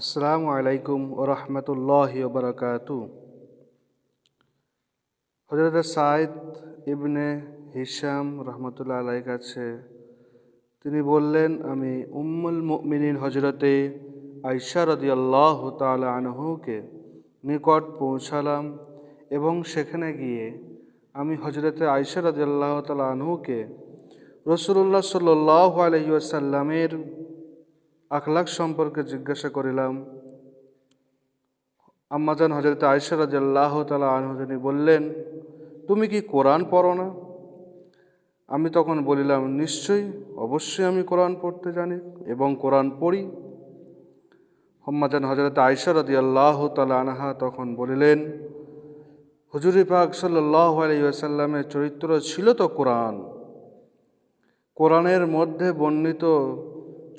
আসসালামু আলাইকুম ও রহমতুল্লাহ বরকাতু। হজরত সাইদ ইবনে হিসাম রহমতুল্লাহ আলাই কাছে তিনি বললেন, আমি উম্মুল মুমিনিন হজরতে আইসা রদিয়াল্লাহ তালা আনহুকে নিকট পৌঁছালাম এবং সেখানে গিয়ে আমি হজরতে আইসা রদিয়াল্লাহ তালা আনহুকে রসুল্লাহ সাল্লাহ আলহিউসাল্লামের আখলাক সম্পর্কে জিজ্ঞাসা করিলাম। আম্মাজান হজরত আয়সা রাজাল্লাহ তালা আনহদিনী বললেন, তুমি কি কোরআন পড়ো না? আমি তখন বলিলাম, নিশ্চয়ই, অবশ্যই আমি কোরআন পড়তে জানি এবং কোরআন পড়ি। হম্মাজান হজরত আয়সা রাজি আল্লাহ তালা আনহা তখন বলিলেন, হুজুরি পাক সাল্লাহ আলাইসাল্লামের চরিত্র ছিল তো কোরআন। কোরআনের মধ্যে বর্ণিত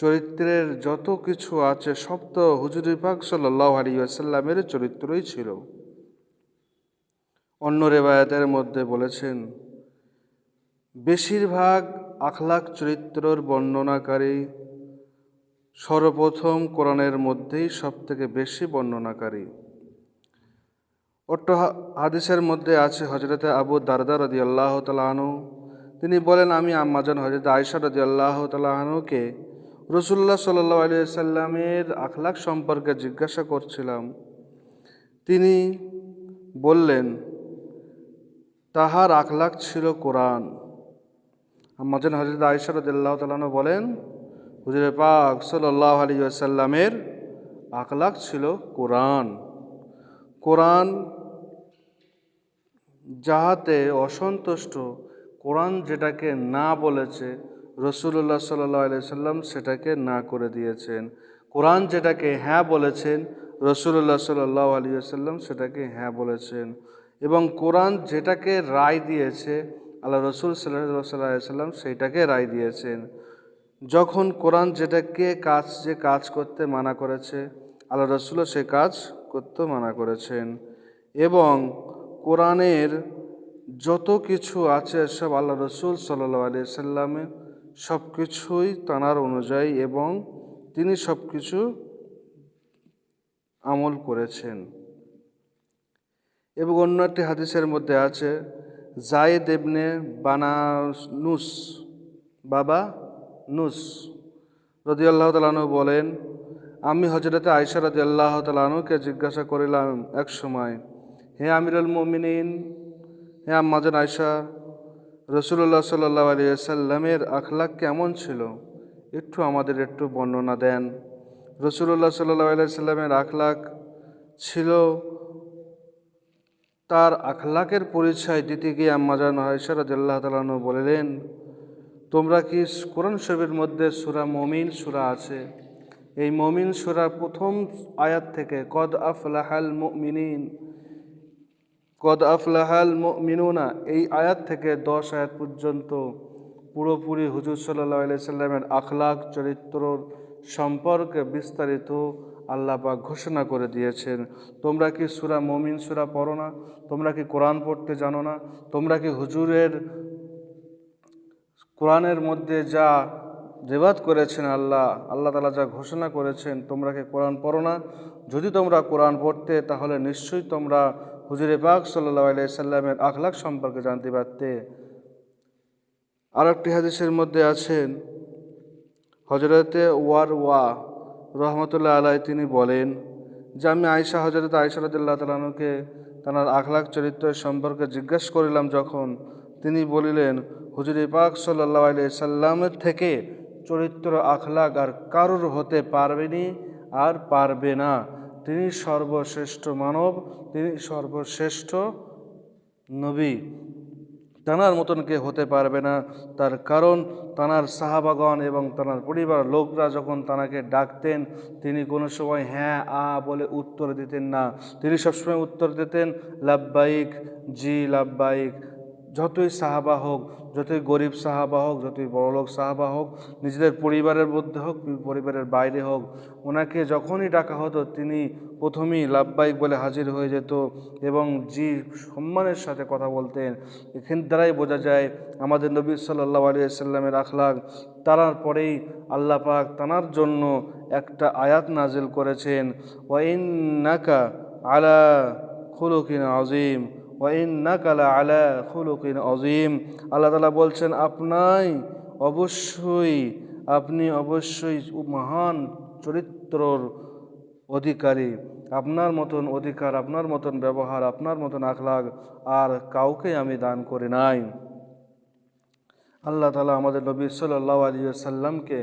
চরিত্রের যত কিছু আছে, সব তো হুজুর পাক সাল্লাহ আলী আসাল্লামের চরিত্রই ছিল। অন্য রেবায়াতের মধ্যে বলেছেন, বেশিরভাগ আখলাক চরিত্রর বর্ণনাকারী সর্বপ্রথম কোরআনের মধ্যেই সব থেকে বেশি বর্ণনাকারী। অট্ট হাদিসের মধ্যে আছে হজরতে আবু দারদা রদি আল্লাহ তালাহনু তিনি বলেন, আমি আম্মাজান হজরত আয়সা রদি আল্লাহ তালাহনুকে রসুল্লাহ সাল্লাহ আলী সাল্লামের আখলাক সম্পর্কে জিজ্ঞাসা করছিলাম। তিনি বললেন, তাহার আখলাক ছিল কোরআন। আমাজন হজরত আয়সা রদুল্লাহ তালানো বলেন, হুজুর পাক সাল্লাহ আলী সাল্লামের আখলাক ছিল কোরআন। কোরআন যাহাতে অসন্তুষ্ট, কোরআন যেটাকে না বলেছে রসুল্লাহ সাল্লাহ আলি সাল্লাম সেটাকে না করে দিয়েছেন। কোরআন যেটাকে হ্যাঁ বলেছেন, রসুল্লাহ সাল্লাহ আলী সাল্লাম সেটাকে হ্যাঁ বলেছেন। এবং কোরআন যেটাকে রায় দিয়েছে, আল্লাহ রসুল সাল্লাহ সাল্লাহ সাল্লাম সেইটাকে রায় দিয়েছেন। যখন কোরআন যেটাকে কাজ, যে কাজ করতে মানা করেছে, আল্লাহ রসুলও সে কাজ করতে মানা করেছেন। এবং কোরআনের যত কিছু আছে সব আল্লাহ রসুল সাল্লাহ আলি সাল্লামে সব কিছুই তানার অনুযায়ী এবং তিনি সব কিছু আমল করেছেন। এবং অন্য একটি হাদিসের মধ্যে আছে, জায়েদ দেবনে বানানুস, বাবা নুস রদি আল্লাহ তালানু বলেন, আমি হজরতে আয়সা রদি আল্লাহ তালানুকে জিজ্ঞাসা করিলাম এক সময়, হে আমিরুল মমিনিন, হে আম্মাজান আয়সা রসুল্লাহ সাল্লাহ আলিয়াল্লামের আখলাক কেমন ছিল? একটু আমাদের একটু বর্ণনা দেন। রসুল্লাহ সাল্লাহ আলিয়াল্লামের আখলাক ছিল তার আখলাকের পরিচয় দিতে গিয়ে আম্মাজান আয়সারদ আল্লাহ তালু বললেন, তোমরা কি কোরআন শরীফের মধ্যে সুরা মমিন সুরা আছে? এই মমিন সুরা প্রথম আয়াত থেকে, কদ আফলাহাল মিনিন কদ আফলাহাল মিনুনা এই আয়াত থেকে দশ আয়াত পর্যন্ত পুরোপুরি হুজুর সাল্লাহ সাল্লামের আখলাক চরিত্র সম্পর্কে বিস্তারিত আল্লাহ পাক ঘোষণা করে দিয়েছেন। তোমরা কি সুরা মমিন সুরা পড়ো না? তোমরা কি কোরআন পড়তে জানো না? তোমরা কি হুজুরের কোরআনের মধ্যে যা রেবাদ করেছেন আল্লাহ আল্লাহ তালা যা ঘোষণা করেছেন, তোমরা কি কোরআন পড়ো না? যদি তোমরা কোরআন পড়তে, তাহলে নিশ্চয়ই তোমরা হুজুরে পাক সাল্লাহ আলাইসাল্লামের আখলাক সম্পর্কে জানতে পারতে। আর একটি হাদিসের মধ্যে আছেন হজরতে ওয়ার ওয়া রহমতুল্লাহ আলাই তিনি বলেন, যে আমি আয়সা হজরত আয়সা রদুল্লাহ তালানুকে তার আখলাক চরিত্রের সম্পর্কে জিজ্ঞাসা করিলাম যখন তিনি বলিলেন, হুজুরি পাক সাল্লাহ আলি সাল্লামের থেকে চরিত্র, আখলাক আর কারুর হতে পারবেনি আর পারবে না। তিনি সর্বশ্রেষ্ঠ মানব, তিনি সর্বশ্রেষ্ঠ নবী। তানার মতন কে হতে পারবে না। তার কারণ, তানার সাহাবাগণ এবং তানার পরিবার লোকরা যখন তানাকে ডাকতেন, তিনি কোনো সময় হ্যাঁ আ বলে উত্তর দিতেন না। তিনি সবসময় উত্তর দিতেন লাভবাহিক জি লাভবাহিক যতই সাহাবা হোক, যতই গরিব সাহাবা হোক, যতই বড়লোক সাহাবা হোক, নিজেদের পরিবারের মধ্যে হোক, পরিবারের বাইরে হোক, ওনাকে যখনই ডাকা হতো, তিনি প্রথমেই লাভবাহিক বলে হাজির হয়ে যেত এবং জি সম্মানের সাথে কথা বলতেন। এখান দ্বারাই বোঝা যায়, আমাদের নবী সাল্লাহ আলিয়া সাল্লামের আখলাক, তারার পরেই আল্লাহ পাক তানার জন্য একটা আয়াত নাজিল করেছেন ওয়াইন নাকা আলা খুলুকিন আজিম খুলুকিন আজিম আল্লাহ তালা বলছেন, আপনাই অবশ্যই, আপনি অবশ্যই মহান চরিত্রর অধিকারী। আপনার মতন অধিকার, আপনার মতন ব্যবহার, আপনার মতন আখলাগ আর কাউকে আমি দান করি নাই। আল্লাহ তালা আমাদের নবী সাল্লাহ আলী সাল্লামকে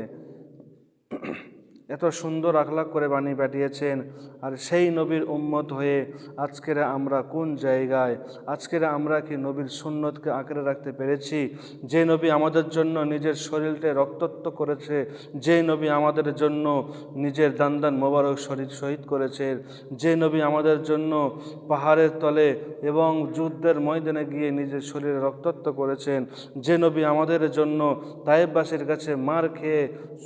এত সুন্দর আখলাক করে বানিয়ে পাঠিয়েছেন। আর সেই নবীর উম্মত হয়ে আজকের আমরা কোন জায়গায়? আজকের আমরা কি নবীর সুন্নতকে আঁকড়ে রাখতে পেরেছি? যে নবী আমাদের জন্য নিজের শরীরকে রক্তত্ব করেছে, যে নবী আমাদের জন্য নিজের দান দান মোবারক শরীর শহীদ করেছে, যে নবী আমাদের জন্য পাহাড়ের তলে এবং যুদ্ধের ময়দানে গিয়ে নিজের শরীরে রক্তত্ব করেছেন, যে নবী আমাদের জন্য তায়েববাসীর কাছে মার খেয়ে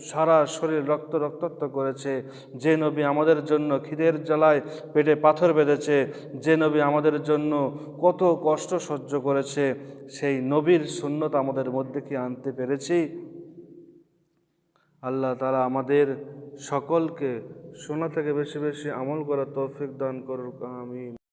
সারা শরীর রক্ত রক্ত রক্তত্ব করেছে। যে নবী আমাদের জন্য খিদের জ্বালায় পেটে পাথর বেঁধেছে, যে নবী আমাদের জন্য কত কষ্ট সহ্য করেছে, সেই নবীর শূন্যতা আমাদের মধ্যে কি আনতে পেরেছি? আল্লাহ তারা আমাদের সকলকে শোনা থেকে বেশি বেশি আমল করার তৌফিক দান করুক, আমিন।